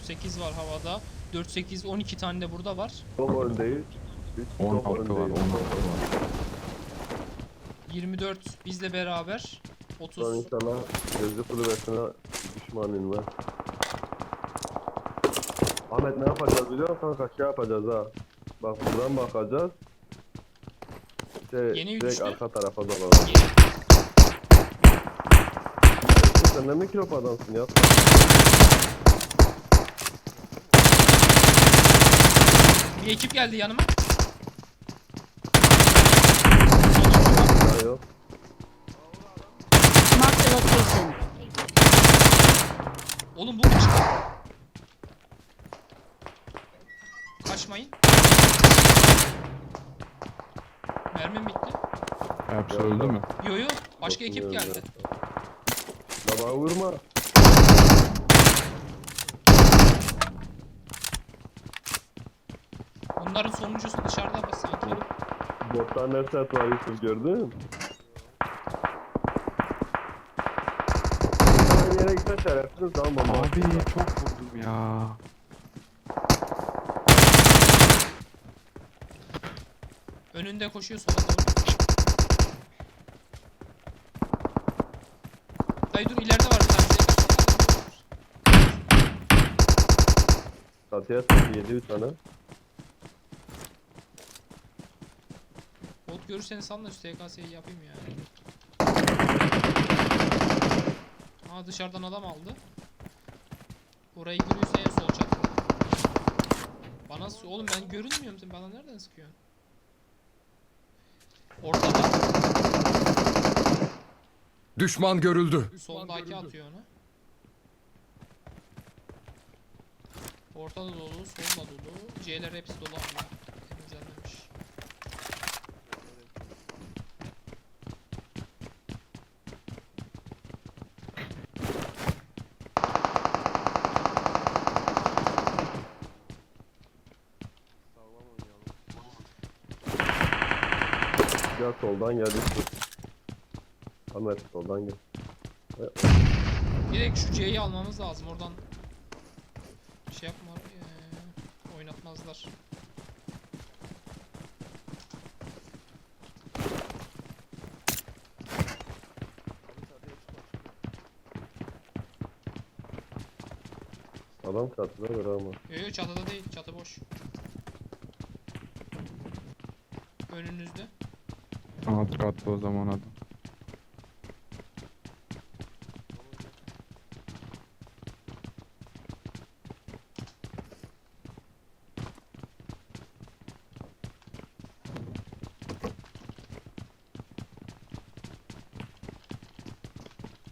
4 8 var havada. 4 8 12 tane de burada var. Çok öndeyiz. Biz çok 16 var, 16 öndeyiz. var. 24 bizle beraber. Şu an 30 inşallah gözlü kulübesine düşman inme. Ahmet ne yapacağız biliyor musun kanka? Şey yapacağız ha. Bak buradan bakacağız. İşte Yeni direkt üçlü. arka tarafa dalalım. Yeni- Sen ne mikrop adamsın ya? Bir ekip geldi yanıma. Ya yok. Mark the location. Oğlum bu kaç. Kaçmayın. Mermim bitti. Hepsi öldü mü? Yo yo başka ekip geldi. bana vurma. Onların sonuncusu dışarıda bak sanki. Bottan ne set var Yusuf gördün? Aynı yere gitme şerefsiz tamam bomba. Abi çok vurdum ya. Önünde koşuyor sola doğru. Dayı dur ileride var bir tane. Katıya set 7 3 tane. Bot görürseniz şu TKS'yi yapayım ya. Aa dışarıdan adam aldı. Oraya giriyorsa en sol çatı. Bana oğlum ben görünmüyorum sen bana nereden sıkıyorsun? Ortada Düşman görüldü. soldaki atıyor onu. Ortada dolu, solda dolu. C'ler hepsi dolu ama temizlenmemiş. Ya soldan geldi. Ahmet soldan gel. Direkt şu C'yi almamız lazım. Oradan şey yapma eee, oynatmazlar. Adam çatıda ver ama. Yo yo çatıda değil. Çatı boş. Önünüzde. Alt katlı o zaman adam.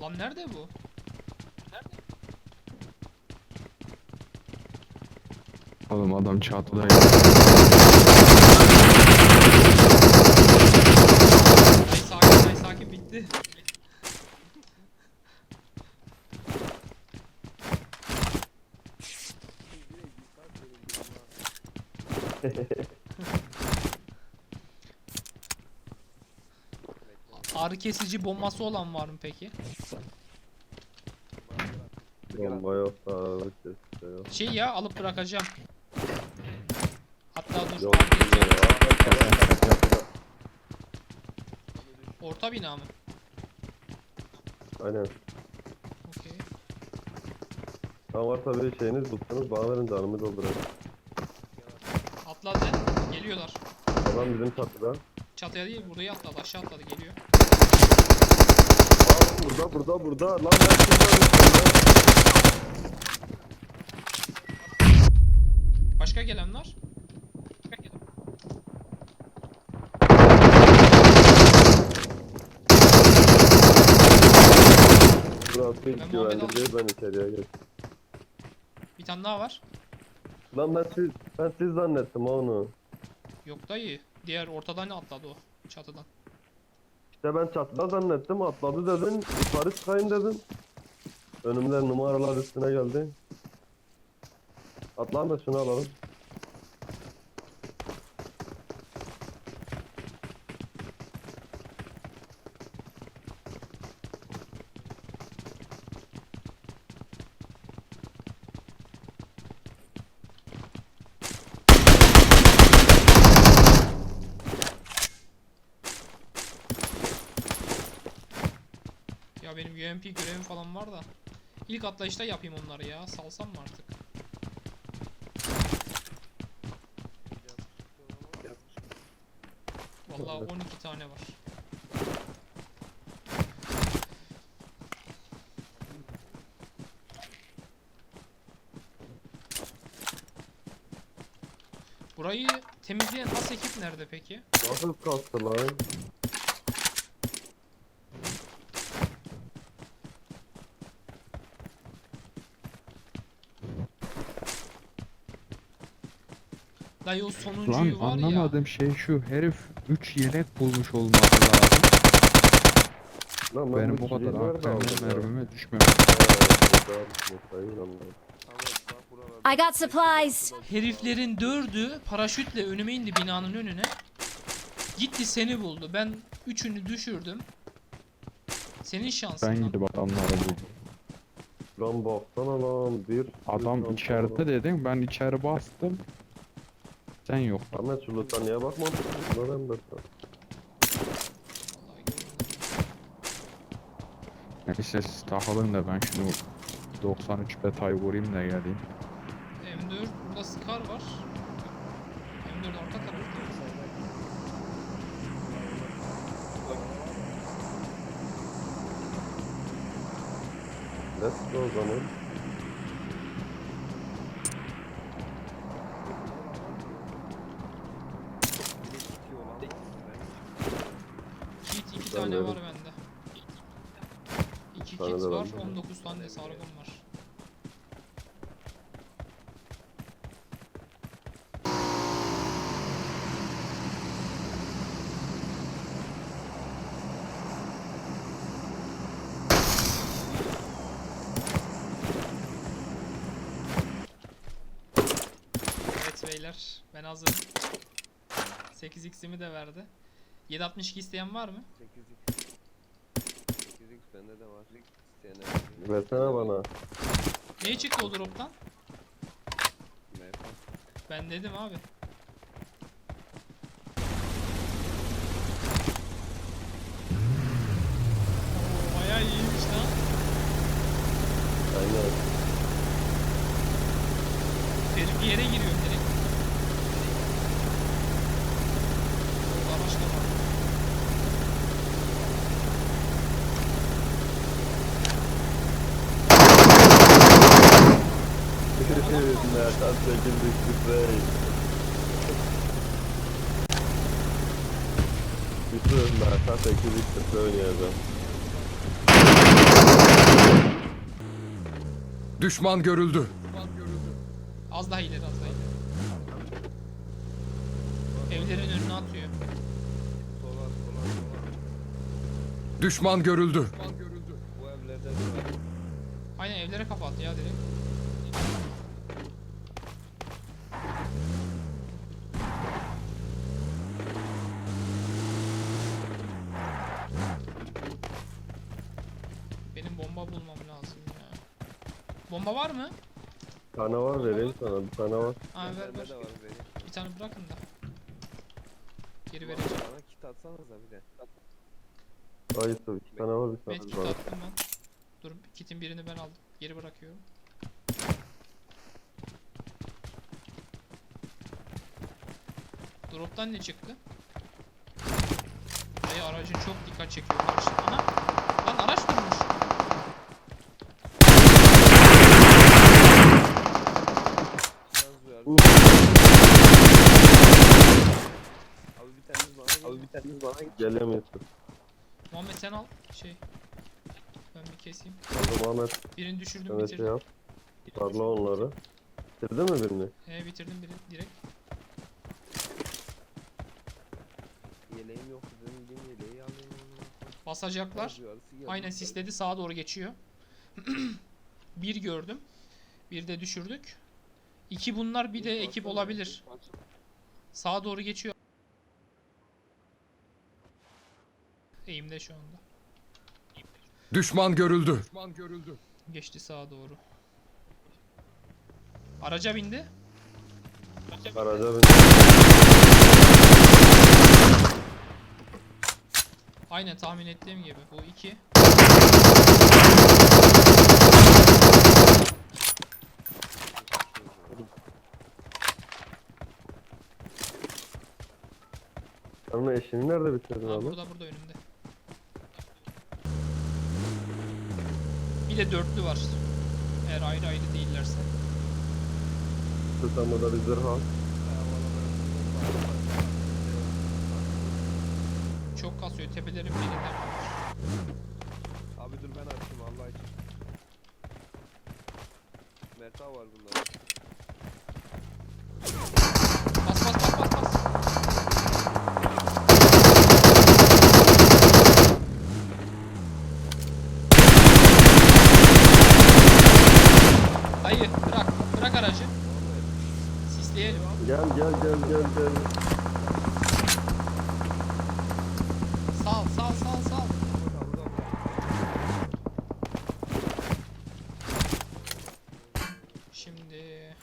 Lan nerede bu? Nerede? Oğlum adam çatıda ya. Ay sakin ay sakin bitti. Ağrı kesici bombası olan var mı peki? Bomba yok da de yok. Şey ya alıp bırakacağım. Hatta dur Yok. ağrı kesici- orta bina mı? Aynen. Okey. Tam varsa bir şeyiniz tuttunuz bana verin canımı doldurun. Geliyorlar. Adam bizim çatıda. Çatıya değil buraya atladı aşağı atladı geliyor. Aa, burada burada burada. Lan ben şuradan Başka gelen var. Başka gelen. Burası hiç güvenli değil ben içeriye geç. Bir tane daha var. Lan ben siz, ben siz zannettim onu. Yok dayı. Diğer ortadan atladı o. Çatıdan. İşte ben çatıda zannettim atladı dedin yukarı çıkayım dedim. Önümde numaralar üstüne geldi. Atlan da şunu alalım. Benim UMP görevim falan var da. İlk atlayışta yapayım onları ya. Salsam mı artık? Vallahi 12 tane var. Burayı temizleyen has ekip nerede peki? Nasıl kastı lan? Dayı o Lan sonuncuyu var ya. anlamadığım şey şu. Herif 3 yelek bulmuş olması lazım. Lan Benim bu kadar AKM mermime düşmemiş. I got supplies. Heriflerin dördü paraşütle önüme indi binanın önüne. Gitti seni buldu. Ben üçünü düşürdüm. Senin şansın. Ben lan. gidip adamları buldum. Lan baksana lan bir Adam bir- içeride dedin ben içeri bastım. Sen yok. Ahmet şu loot'a niye bakmadın? Bunlar hem de sen. Vallahi görmedim. Neyse siz takılın da ben şunu 93 betayı vurayım da geleyim. M4 burada Scar var. M4 arka tarafta. Let's go zaman. Kit iki Ben tane var bende. İki tane kit de var, bende. 19 tane de sargım var. Evet beyler, ben hazırım. 8x'imi de verdi. 762 isteyen var mı? 8x. 8x bende de var. İsteyene Versene bana. Ne çıktı o drop'tan? Ben dedim abi. Oo, bayağı iyiymiş lan. Aynen. Derin bir yere giriyorum direkt. Orada araç da var. Nereden çekildik sprey. Bütün Mertan çekildik sprey oynayacağım. Düşman görüldü. Az daha ileri az daha ileri. Evlerin önüne atıyor. Sola sola sola. Düşman görüldü. Bu evlerde de var. Aynen evlere kapat ya direkt. Bomba bulmam lazım ya. Bomba var mı? Tane var vereyim sana bir tane var. Aa ver ver. de var benim. Bir tane bırakın da. Geri vereceğim. Bana kit atsanıza bir de. Dayısı iki tane var bir Medkit tane var. attım ben. Dur kitin birini ben aldım. Geri bırakıyorum. Drop'tan ne çıktı? Dayı aracın çok dikkat çekiyor karşı. Ana! Lan araç durmuş. Yalnız duyar. Uf. Abi bir taneniz bana taneniz bana Gelemiyorsun. Muhammed sen al. Şey. Ben bir keseyim. Zaman Ahmet Birini düşürdüm şey bitirdim. yap. Parla onları. Bitirdin mi birini? He bitirdim biri direkt. Yeleğim yok dedim gideyim yeleği alayım. Basacaklar. Aynen sisledi sağa doğru geçiyor. bir gördüm. Bir de düşürdük. İki bunlar bir de ekip olabilir. Sağa doğru geçiyor. Eğimde şu anda. Düşman görüldü. Geçti sağa doğru. Araca bindi. Araca bin. Aynen tahmin ettiğim gibi. Bu iki. Ama eşini nerede bitirdin abi? burada burada önümde. De dörtlü var. Eğer ayrı ayrı değillerse. Tutanma da bir zırh al. Çok kasıyor. Tepelerin birinden var. Abi dur ben açayım Allah için. Merta var bunda. Gel gel gel. Sal sal sal sal. Şimdi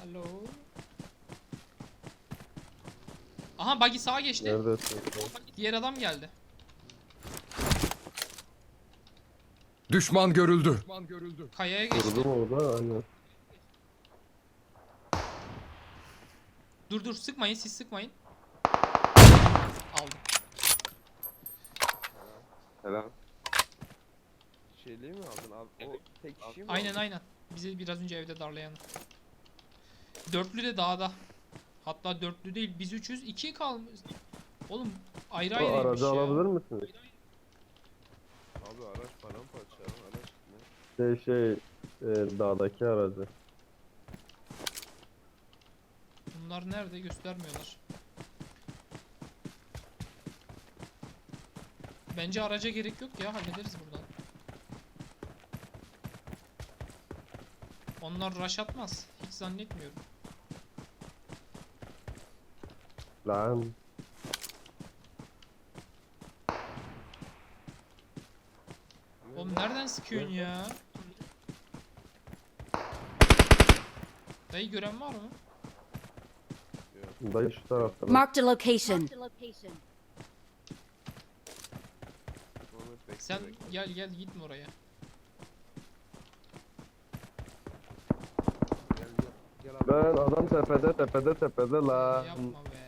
Hello. Aha buggy sağa geçti. Neredesin? Diğer adam geldi. Düşman görüldü. Düşman görüldü. Kayaya geçti. Durdum orada aynen. Dur dur sıkmayın siz sıkmayın. Aldım. Helal. Şeyliği mi aldın abi? O tek kişi mi Aynen aldın? aynen. Bizi biraz önce evde darlayan. Dörtlü de dağda. Hatta dörtlü değil biz üçüz. iki kalmış. Oğlum ayrı O ayrıymış aracı alabilir misiniz? Abi araç paramparça. Araç ne? Şey şey e, dağdaki aracı. Bunlar nerede göstermiyorlar. Bence araca gerek yok ya hallederiz buradan. Onlar rush atmaz. Hiç zannetmiyorum. Lan. Oğlum nereden sıkıyorsun ya? Dayı gören var mı? Dayı şu tarafta. Marked a location. Muhammed bekle Sen bekle. gel gel gitme oraya. Gel gel. Gel abi. Ben adam tepede tepede tepede lan. Yapma be.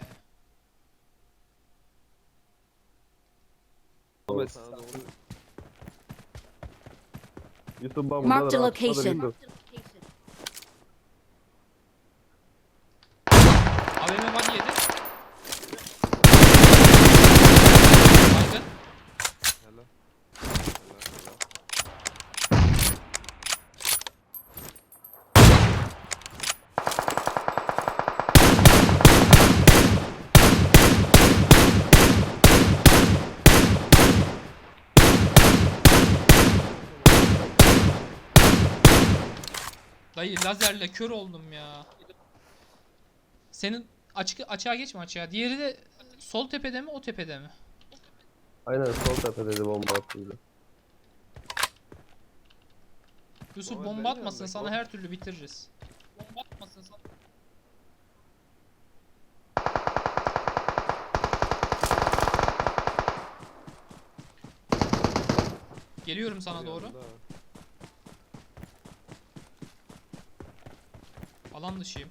Muhammed sana doğru. Yusuf bak burada Marked a da rahatladır location. Yusuf. AVM body yedi. Baygın. Helal. Helal helal. Dayı lazerle kör oldum ya. Senin açık açığa geçme açığa. Diğeri de sol tepede mi o tepede mi? Aynen sol tepedeydi bomba attıydı. Yusuf Muhammed bomba benim atmasın yanımdaki sana her türlü bitiririz. Bomba atmasın sana. Geliyorum sana doğru. Yanında. Alan dışıyım.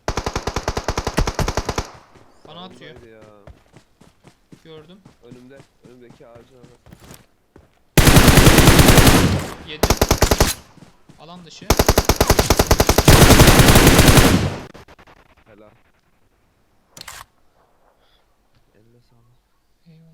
Bana atıyor. Ya. Gördüm. Önümde. Önümdeki ağacın arası. Yedim. Alan dışı. Helal. Eline sağlık. Eyvallah.